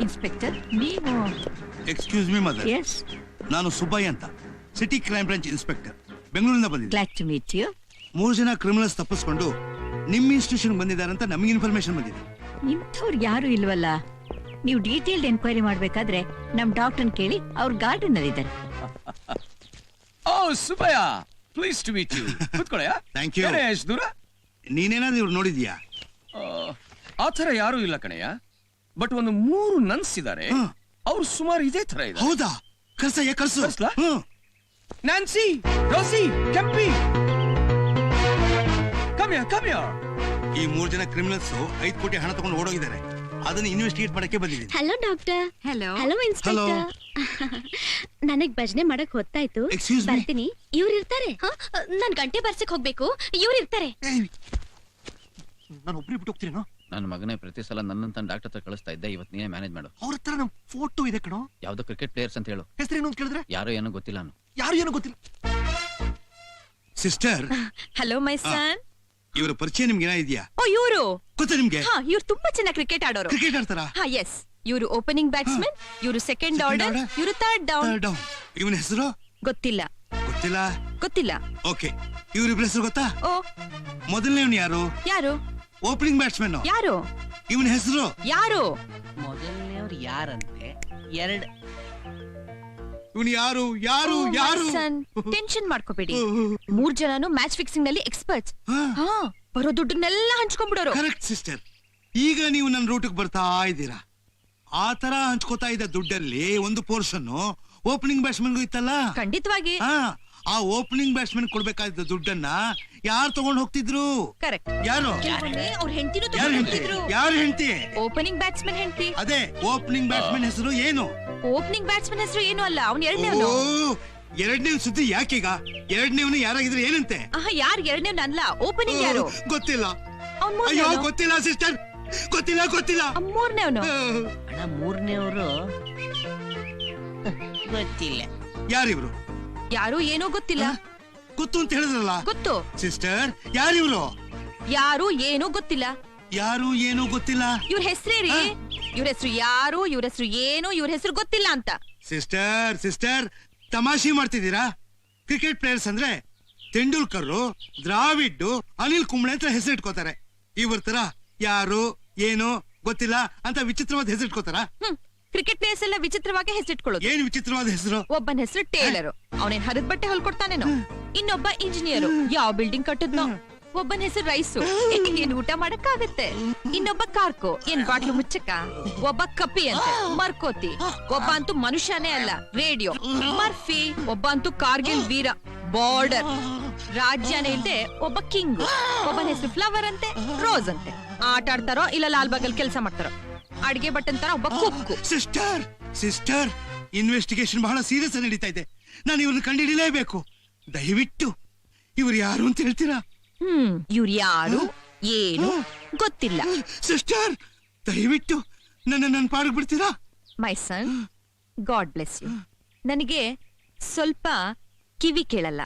Inspector ನೀವು excuse me mother yes ನಾನು ಸುಬ್ಬಯ್ಯ ಅಂತ. ಸಿಟಿ ಕ್ರೈಮ್ ಬ್ರಾಂಚ್ ಇನ್ಸ್ಪೆಕ್ಟರ್ ಬೆಂಗಳೂರಿಂದ ಬಂದಿದ್ದೆ ಗ್ಲಾಡ್ ಟು ಮೀಟ್ ಯು ಮೂರು ಜನ ಕ್ರಿಮಿನಲ್ಸ್ ತಪ್ಪಿಸ್ಕೊಂಡು ನಿಮ್ಮ ಇನ್ಸ್ಟಿಟ್ಯೂಷನ್ ಬಂದಿದ್ದಾರೆ ಅಂತ ನಮಗೆ ಇನ್ಫಾರ್ಮೇಶನ್ ಬಂದಿದೆ. ಇಂಥವ್ರು ಯಾರು ಇಲ್ವಲ್ಲ? ನೀವು ಡೀಟೇಲ್ಡ್ ಎನ್ಕ್ವೈರಿ ಮಾಡ್ಬೇಕಾದ್ರೆ ನಮ್ ಡಾಕ್ಟರ್ ಕೇಳಿ ಅವ್ರ ಗಾರ್ಡನ್ ಅಲ್ಲಿ ಇದ್ದಾರೆ. ಓ Subbayya pleased to meet you ಕೂತ್ಕೊಳ್ಳಯ್ಯ. Thank you. ದೂರ? ನೀನೇನಾದ್ರೂ ಇವ್ರು ನೋಡಿದ್ಯಾ? ಆ, ಯಾರು ಥರ ಯಾರೂ ಇಲ್ಲ ಕಣಯ್ಯ. ಬಟ್ ಒಂದು ಮೂರು ನನ್ಸ್ ಇದಾರೆ. ಅವ್ರು ಸುಮಾರು ಇದೇ ತರ ಇದೆ ಹೌದಾ? ಕರ್ಸಯ್ಯ ಕರ್ಸು. ಕರ್ಸ್ಲಾ? ಹ್ಮ್. ನ್ಯಾನ್ಸಿ ರೋಸಿ ಕೆಂಪಿ. ಕಮ್ಯ ಕಮ್ಯ ಈ ಮೂರು ಜನ ಕ್ರಿಮಿನಲ್ಸ್ ಐದ್ ಕೋಟಿ ಹಣ ತಗೊಂಡು ಓಡೋಗಿದ್ದಾರೆ. ಅದನ್ನ ಇನ್ವೆಸ್ಟಿಗೇಟ್ ಮಾಡಕ್ಕೆ ಬಂದಿದ್ದೀನಿ. Hello doctor hello hello inspector ನನಗ್ ಭಜನೆ ಮಾಡಕ್ ಹೊತ್ತಾಯ್ತು. Excuse me? ಬರ್ತೀನಿ. ಇವ್ರು ಇರ್ತಾರೆ. ನಾನ್ ಗಂಟೆ ಬರ್ಸಕ್ ಹೋಗ್ಬೇಕು. ಇವ್ರು ಇರ್ತಾರೆ. ನಾನು ಒಬ್ರಿ ಬಿಟ್ಟು ಹೋಗ್ತೀರೇನೋ ನನ್ನ ಮಗನೇ ಪ್ರತಿ ಸಲ ನನ್ನಂತ ಡಾಕ್ಟರ್ ಹತ್ರ ಕಳಿಸ್ತಾ ಇದ್ದೆ ಇವತ್ತು ನೀನೇ ಮ್ಯಾನೇಜ್ ಮಾಡು. ಅವ್ರ ಹತ್ರ ನಮ್ ಫೋಟೋ ಇದೆ ಕಣೋ. ಯಾವ್ದು ಕ್ರಿಕೆಟ್ ಪ್ಲೇಯರ್ಸ್ ಅಂತ ಹೇಳು. ಹೆಸರೇನು ಅಂತ ಕೇಳಿದ್ರೆ? ಯಾರೋ ಏನೋ ಗೊತ್ತಿಲ್ಲ ನಾನು. ಯಾರು ಏನೋ ಗೊತ್ತಿಲ್ಲ. ಸಿಸ್ಟರ್ ಹಲೋ ಮೈ ಸನ್ ಇವರ ಪರಿಚಯ ನಿಮ್ಗೆ ಏನ ಇದೆಯಾ ಓ ಇವರು. ಗೊತ್ತಾ ನಿಮ್ಗೆ? ಹಾ ಇವ್ರು ತುಂಬಾ ಚೆನ್ನಾಗಿ ಕ್ರಿಕೆಟ್ ಆಡೋರು. ಕ್ರಿಕೆಟ್ ಆಡ್ತಾರಾ? ಹಾ ಎಸ್ ಇವರು ಓಪನಿಂಗ್ ಬ್ಯಾಟ್ಸ್ಮನ್ ಇವರು ಸೆಕೆಂಡ್ ಆರ್ಡರ್? ಇವರು ಥರ್ಡ್ ಡೌನ್ ಡೌನ್ ಇವನ ಹೆಸರು? ಗೊತ್ತಿಲ್ಲ. ಗೊತ್ತಿಲ್ಲ? ಗೊತ್ತಿಲ್ಲ. ಓಕೆ ಇವ್ರಿಬ್ರ ಹೆಸರು ಗೊತ್ತಾ? ಓ. ಮೊದಲನೇವನು ಯಾರು? ಯಾರು? ಓಪನಿಂಗ್ ಬ್ಯಾಟ್ಸ್ಮನ್ ಯಾರು? ಇವನ ಹೆಸರು? ಯಾರು? ಮೊದಲನೇವ್ರು ಯಾರಂತೆ ಎರಡ್. ಇವನು ಯಾರು? ಯಾರು? ಯಾರು? ಟೆನ್ಷನ್ ಮಾಡ್ಕೋಬೇಡಿ. ಮೂರ್ ಜನನು ಮ್ಯಾಚ್ ಫಿಕ್ಸಿಂಗ್ನಲ್ಲಿ ಎಕ್ಸ್ಪರ್ಟ್ಸ್ ಹಾ ಬರೋ ದುಡ್ಡನ್ನೆಲ್ಲ ಹಂಚ್ಕೊಂಡ್ಬಿಡೋರು. Correct sister. ಈಗ ನೀವು ನನ್ನ ರೂಟಿಗೆ ಬರ್ತಾ ಇದ್ದೀರಾ? ಆ ತರ ಹಂಚ್ಕೋತಾ ಇದ್ದ ದುಡ್ಡಲ್ಲಿ ಒಂದು ಪೋರ್ಷನ್ ಓಪನಿಂಗ್ ಬ್ಯಾಟ್ಸ್ಮನ್ಗೂ ಇತ್ತಲ್ಲ? ಖಂಡಿತವಾಗಿ. ಆ ಓಪನಿಂಗ್ ಬ್ಯಾಟ್ಸ್ಮನ್ ಕೊಡ್ಬೇಕಾದ ದುಡ್ಡನ್ನ ಯಾರು ತಗೊಂಡ್ ಹೋಗ್ತಿದ್ರು? ಕರೆಕ್ಟ್ ಯಾರು? ಅವ್ರ ಹೆಂಡತಿನೂ ಯಾರು ಹೆಂಡತಿ? ಯಾರು ಹೆಂಡತಿ? ಓಪನಿಂಗ್ ಬ್ಯಾಟ್ಸ್ಮನ್ ಹೆಂಡತಿ. ಅದೇ ಓಪನಿಂಗ್ ಬ್ಯಾಟ್ಸ್ಮನ್ ಹೆಸರು ಏನು? ಓಪನಿಂಗ್ ಬ್ಯಾಟ್ಸ್ಮನ್ ಹೆಸರು ಏನು ಅಲ್ಲ ಅವ್ನು ಎರಡನೇವನು ಓ ಎರಡನೇ ಸುದ್ದಿ ಯಾಕೀಗ? ಎರಡನೇವನು ಯಾರಾಗಿದ್ರೆ ಏನಂತೆ? ಆಹಾ ಯಾರು ಎರಡನೇ ಅಲ್ಲ ಓಪನಿಂಗ್ ಯಾರು? ಓ, ಗೊತ್ತಿಲ್ಲ. ಅವ್ನ್ ಅಯ್ಯೋ ಗೊತ್ತಿಲ್ಲ ಸಿಸ್ಟರ್ ಗೊತ್ತಿಲ್ಲ ಗೊತ್ತಿಲ್ಲ. ಮೂರನೇವನು ಅಣ್ಣ ಮೂರನೇವ್ರು? ಗೊತ್ತಿಲ್ಲ. ಯಾರಿವ್ರು? ಯಾರು ಏನೋ ಗೊತ್ತಿಲ್ಲ. ಗೊತ್ತು ಅಂತ ಹೇಳಿದ್ರಲ್ಲ? ಗೊತ್ತು. ಸಿಸ್ಟರ್ ಯಾರಿವ್ರು ಯಾರು ಏನು ಗೊತ್ತಿಲ್ಲ. ಯಾರು ಏನು ಗೊತ್ತಿಲ್ಲ? ಇವ್ರ ಹೆಸರೇರಿ ಇವ್ರ ಹೆಸರು ಯಾರು ಇವ್ರ ಹೆಸರು ಏನು ಇವ್ರ ಹೆಸರು ಗೊತ್ತಿಲ್ಲ ಅಂತ. ಸಿಸ್ಟರ್ ಸಿಸ್ಟರ್ ತಮಾಷೆ ಮಾಡ್ತಿದ್ದೀರಾ? ಕ್ರಿಕೆಟ್ ಪ್ಲೇಯರ್ಸ್ ಅಂದ್ರೆ ತೆಂಡೂಲ್ಕರ್ ದ್ರಾವಿಡ್ ಅನಿಲ್ ಕುಂಬ್ಳೆ ಅಂತ ಹೆಸರಿಟ್ಕೋತಾರೆ ಇವ್ರ ತರ ಯಾರು ಏನು ಗೊತ್ತಿಲ್ಲ ಅಂತ ವಿಚಿತ್ರವಾದ ಹೆಸರಿಟ್ಕೋತಾರ ಹ್ಮ್. ಕ್ರಿಕೆಟ್ ಪ್ಲೇಯರ್ಸ್ ಎಲ್ಲ ವಿಚಿತ್ರವಾಗಿ ಹೆಸರಿಟ್ಕೊಳ್ಳೋದು ಏನ್ ವಿಚಿತ್ರವಾದ ಹೆಸರು? ಒಬ್ಬನ ಹೆಸರು ಟೇಲರ್ ಅವನೇನ್ ಹರಿದ ಬಟ್ಟೆ ಹೊಲ್ಕೊಡ್ತಾನೇನೋ ಇನ್ನೊಬ್ಬ ಇಂಜಿನಿಯರ್. ಯಾವ ಬಿಲ್ಡಿಂಗ್ ಕಟ್ಟದ್ನೋ? ಒಬ್ಬನ ಹೆಸರು ರೈಸು. ಏನ್ ಊಟ ಮಾಡಕ್ಕಾಗತ್ತೆ? ಇನ್ನೊಬ್ಬ ಕಾರ್ಕೋ. ಏನ್ ಬಾಟ್ಲು ಮುಚ್ಚಕ? ಒಬ್ಬ ಕಪಿ ಅಂತ. ಮರ್ಕೋತಿ. ಒಬ್ಬ ಅಂತೂ ಮನುಷ್ಯನೇ ಅಲ್ಲ. ರೇಡಿಯೋ. ಮರ್ಫಿ. ಒಬ್ಬ ಅಂತೂ ಕಾರ್ಗಿಲ್ ವೀರ. ಬಾರ್ಡರ್. ರಾಜ್ಯನೇ ಇಲ್ದೆ ಒಬ್ಬ ಕಿಂಗ್. ಒಬ್ಬನ ಹೆಸರು ಫ್ಲವರ್ ಅಂತೆ. ರೋಸ್ ಅಂತೆ. ಆಟ ಆಡ್ತಾರೋ ಇಲ್ಲ ಲಾಲ್ ಬಾಗಲ್ ಕೆಲಸ ಮಾಡ್ತಾರೋ? ಅಡ್ಗೆ ಬಟ್ಟನ್ ತರ ಒಬ್ಬ ಕುಕ್ಕು. ಸಿಸ್ಟರ್ ಸಿಸ್ಟರ್ ಇನ್ವೆಸ್ಟಿಗೇಷನ್ ಬಹಳ ಸೀರಿಯಸ್ ನಡೀತಾ ಇದೆ. ನಾನು ಇವ್ರನ್ನ ಕಂಡುಹಿಡಿಲೇಬೇಕು ದಯವಿಟ್ಟು ಇವ್ರು ಯಾರು ಅಂತ ಹೇಳ್ತೀರಾ? ಹ್ಮ್ ಇವ್ರು ಯಾರು ಏನು ಗೊತ್ತಿಲ್ಲ. ಸಿಸ್ಟರ್ ದಯವಿಟ್ಟು ನನ್ನ ನನ್ನ ಪಾಡಿಗೆ ಬಿಡ್ತೀರಾ? My son God bless you. ನನಗೆ ಸ್ವಲ್ಪ ಕಿವಿ ಕೇಳಲ್ಲ.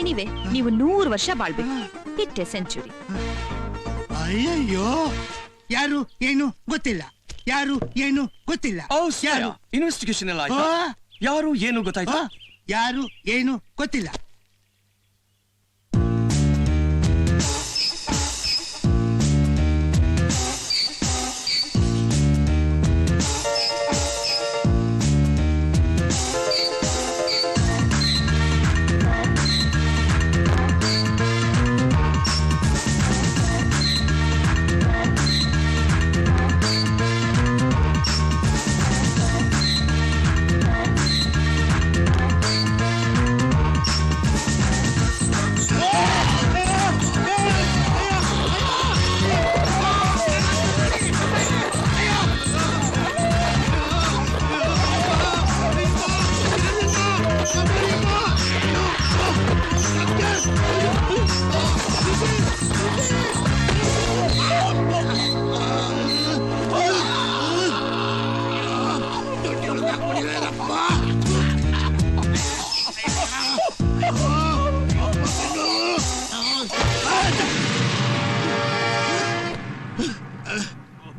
ಎನಿವೆ ನೀವು ನೂರು ವರ್ಷ ಬಾಳ್ಬೇಕು. ಇಟ್ಟೆ ಸೆಂಚುರಿ. ಅಯ್ಯಯ್ಯೋ ಯಾರು ಏನು ಗೊತ್ತಿಲ್ಲ. ಯಾರು ಏನು ಗೊತ್ತಿಲ್ಲ. ಯಾರು? ಇನ್ವೆಸ್ಟಿಗೇಷನ್ ಎಲ್ಲ? ಯಾರು ಏನು ಗೊತ್ತಾಯ್ತಾ? ಯಾರು ಏನು ಗೊತ್ತಿಲ್ಲ.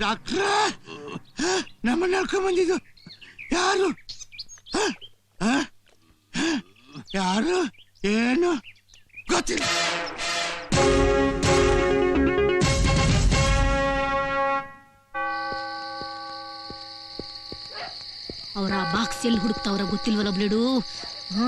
ಡಾಕ್ಟ್ರ? ನಮ್ಮ ನಡ್ಕೊಂಡ್ ಬಂದಿದ್ದು ಯಾರು? ಯಾರು? ಏನು? ಗೊತ್ತಿಲ್ಲ. ಅವರ ಬಾಕ್ಸ್ ಎಲ್ಲಿ ಹುಡುಕ್ತಾವ್ರ ಗೊತ್ತಿಲ್ವಲ್ಲ ಬ್ಲೇಡು? ಹಾ?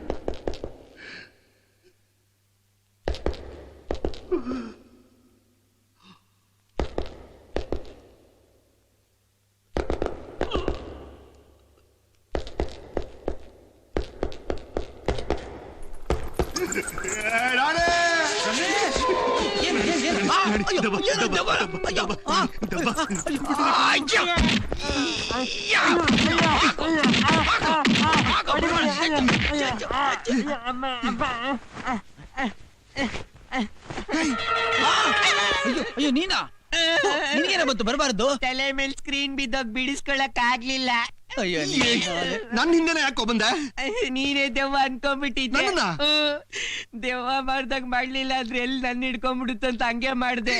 ಅಯ್ಯೋ ನೀನಾ? ನಿನಗೇನ ಬಂತು ಬರಬಾರ್ದು? ತಲೆ ಮೇಲೆ ಸ್ಕ್ರೀನ್ ಬಿದ್ದೋಗ್ ಬಿಡಿಸ್ಕೊಳಕ್ ಆಗ್ಲಿಲ್ಲ. ಅಯ್ಯೋ ನನ್ನ ಹಿಂದೆನೆ ಯಾಕೋ ಬಂದೆ ನೀನೇ ದೆವ್ವ ಅನ್ಕೊಂಡ್ಬಿಟ್ಟಿದ್ದೆ ದೆವ್ವ ಮಾಡ್ದಾಗ ಮಾಡ್ಲಿಲ್ಲ ಆದ್ರೆ ಎಲ್ಲಿ ನನ್ನ ಹಿಡ್ಕೊಂಡ್ಬಿಡುತ್ತಂತ ಹಂಗೆ ಮಾಡ್ದೆ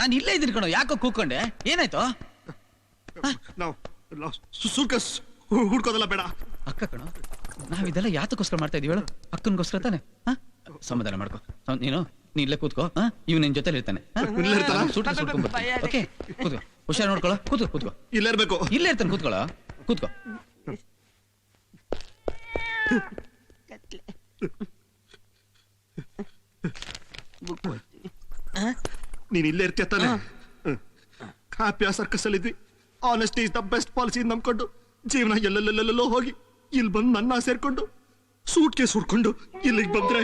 ನಾನು ಇಲ್ಲೇ ಇದ್ದೀನಿ ಕಣೋ ಯಾಕೋ ಕೂಕೊಂಡೆ ಏನಾಯ್ತು? ನಾವು ನಾವು ಬೇಡ. ಅಕ್ಕ ಕಣೋ ನಾವಿದೆಲ್ಲ ಯಾತಕ್ಕೋಸ್ಕರ ಮಾಡ್ತಾ ಇದೀವಿ ಹೇಳು? ಅಕ್ಕನ್ಗೋಸ್ಕರ ತಾನೆ ಹಾ? ಸಮಾಧಾನ ಮಾಡ್ಕೋ. ನೀನು ನೀ ಇಲ್ಲೇ ಕೂತ್ಕೋ ಇವ್ ನಿನ್ ಜೊತೆಲಿ ಇರ್ತಾನೆ. ಇಲ್ಲೇ ಇರ್ತಾನಾ? ಓಕೆ ಕೂತ್ಕೋ. ಹುಷಾರ್ ನೋಡ್ಕೊಳ್ಳೋ ಕೂತು ಕೂತ್ಕೋ. ಇಲ್ಲೇ ಇರ್ಬೇಕು. ಇಲ್ಲೇ ಇರ್ತಾನೆ ಕೂತ್ಕೊಳ್ಳೋ. ಕೂತ್ಕೋ. ಬುಕ್ ಮಾಡಿ ನೀನ್ ಇಲ್ಲೇ ಇರ್ತೀಯ ತಾನೆ ಹ್ಯಾಪಿಯ ಸರ್ಕಸ್ ಅಲ್ಲಿ ಇದ್ವಿ honesty is the best policy ನಂಬ್ಕೊಂಡು ಜೀವನ ಎಲ್ಲೆಲ್ಲೆಲ್ಲೆಲ್ಲೋ ಹೋಗಿ ಇಲ್ಲಿ ಬಂದು ನನ್ನ ಸೇರ್ಕೊಂಡು ಕೇಸ್ ಸುಡ್ಕೊಂಡು ಇಲ್ಲಿಗೆ ಬಂದ್ರೆ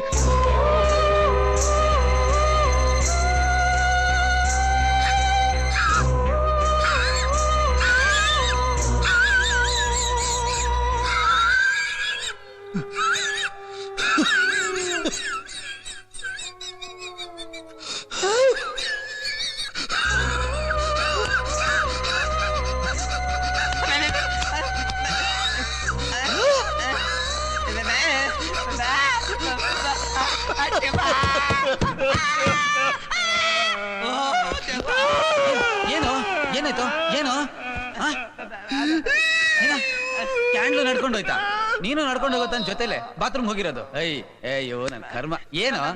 ನೀನು ನಡ್ಕೊಂಡು ಹೋಗೋ ತನ್ನ ಜೊತೆಲೆ ಬಾತ್ರೂಮ್ ಹೋಗಿರೋದು. ಐ ಅಯ್ಯೋ ನನ್ನ ಕರ್ಮ. ಏನು?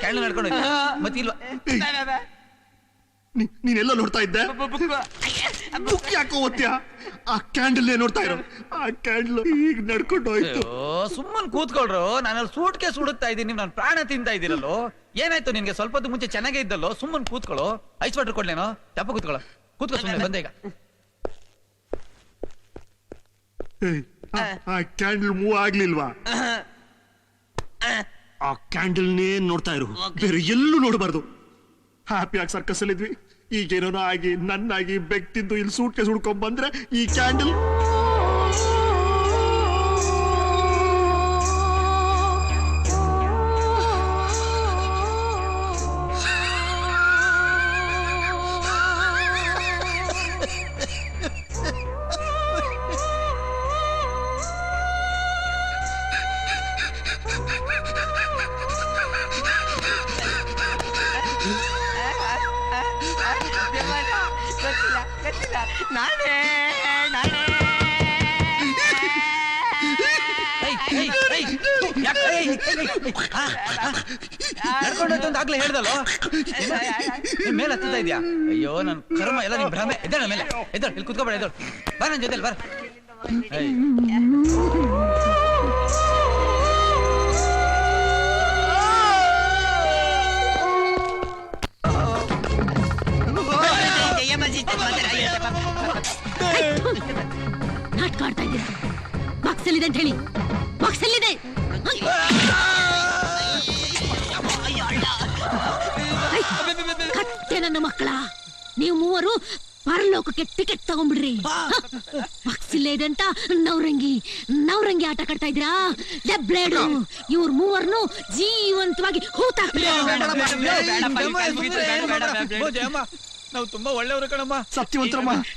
ಕೆಳ ನಡ್ಕೊಂಡು ಹೋಗಿ. ಮತ್ತೆ ಇಲ್ವಾ? ನೀ- ನೀನೆಲ್ಲ ನೋಡ್ತಾ ಇದ್ದೆ? ಬುಕ್ ಯಾಕೋ ಓದ್ತೀಯ ಆ ಕ್ಯಾಂಡಲ್ ನೋಡ್ತಾ ಇರೋ ಆ ಕ್ಯಾಂಡಲ್ ಈಗ ನಡ್ಕೊಂಡು ಹೋಯ್ತು. ಅಯ್ಯೋ ಸುಮ್ಮನೆ ಕೂತ್ಕೊಳ್ರು. ನಾನು ಸೂಟ್ ಕೇಸ್ ಹುಡುಕ್ತಾ ಇದ್ದೀನಿ. ನೀವು ನಾನು ಪ್ರಾಣ ತಿಂತಾ ಇದ್ದೀರಲ್ಲೋ? ಏನಾಯ್ತು ನಿನಗೆ? ಸ್ವಲ್ಪ ಹೊತ್ತು ಮುಂಚೆ ಚೆನ್ನಾಗೇ ಇದ್ದಲ್ಲೋ? ಸುಮ್ಮನೆ ಕೂತ್ಕೊಳ್ಳೋ. ಐಸ್ ವಾಟರ್ ಕೊಡ್ಲೇನೋ? ತಪ್ಪ ಕೂತ್ಕೊಳ್ಳೋ. ಕೂತ್ಕೋ ಸುಮ್ಮನೆ ಬಂದೆ ಈಗ. ಏಯ್, ಕ್ಯಾಂಡಲ್ ಮೂವ್ ಆಗ್ಲಿಲ್ವಾ? ಆ. ಕ್ಯಾಂಡಲ್ನೇ ನೋಡ್ತಾ ಇರು. ಬೇರೆ ಎಲ್ಲೂ ನೋಡಬಾರ್ದು. ಹ್ಯಾಪಿಯಾಗಿ ಸರ್ಕಸ್ ಅಲ್ಲಿ ಈಗ ಈಗೇನೋ ಆಗಿ ನನ್ನಾಗಿ ಬೆಕ್ತಿದ್ದು ಇಲ್ಲಿ ಸೂಟ್ ಕೇಸ್ ಹುಡ್ಕೊಂಡ್ ಬಂದ್ರೆ ಈ ಕ್ಯಾಂಡಲ್ ಗೊತ್ತಿಲ್ಲ ಅಂತ ಆಗ್ಲೇ ಹೇಳ್ದಲ್ಲೋ ಮೇಲೆ ಹತ್ತುತ್ತಾ ಇದ್ಯಾ ಅಯ್ಯೋ ನನ್ನ ಕರ್ಮ ಎಲ್ಲ ನಿನ್ ಭ್ರಮೆ ಎದ್ದೇಳ ಮೇಲೆ ಎದ್ದೇಳ ಇಲ್ಲಿ ಕುತ್ಕೋಬೇಡ ಎದ್ದೇಳ ಬಾ ನನ್ನ ಜೊತೆಲಿ ಬರ ನಾಟಕ ಆಡ್ತಾ ಇದ್ದೀರಾ ಬಾಕ್ಸ್ ಎಲ್ಲಿದೆ ಅಂತ ಹೇಳಿ ಬಾಕ್ಸ್ ಎಲ್ಲಿದೆ ಕತ್ತೆ ನನ್ನ ಮಕ್ಕಳ ನೀವು ಮೂವರು ಪರಲೋಕಕ್ಕೆ ಟಿಕೆಟ್ ತಗೊಂಡ್ಬಿಡ್ರಿ ಬಾಕ್ಸ್ ಇಲ್ಲೇ ಇದೆ ಅಂತ ನವರಂಗಿ ನವರಂಗಿ ಆಟ ಕಟ್ತಾ ಇದ್ದೀರಾ ಬ್ಲೇಡು ಇವ್ರ ಮೂವರ್ನು ಜೀವಂತವಾಗಿ ಹೂತಾಕ್ತಾರೆ ನಾವು ತುಂಬಾ ಒಳ್ಳೆಯವರು ಕಣಮ್ಮ ಸತ್ಯವಂತರಮ್ಮ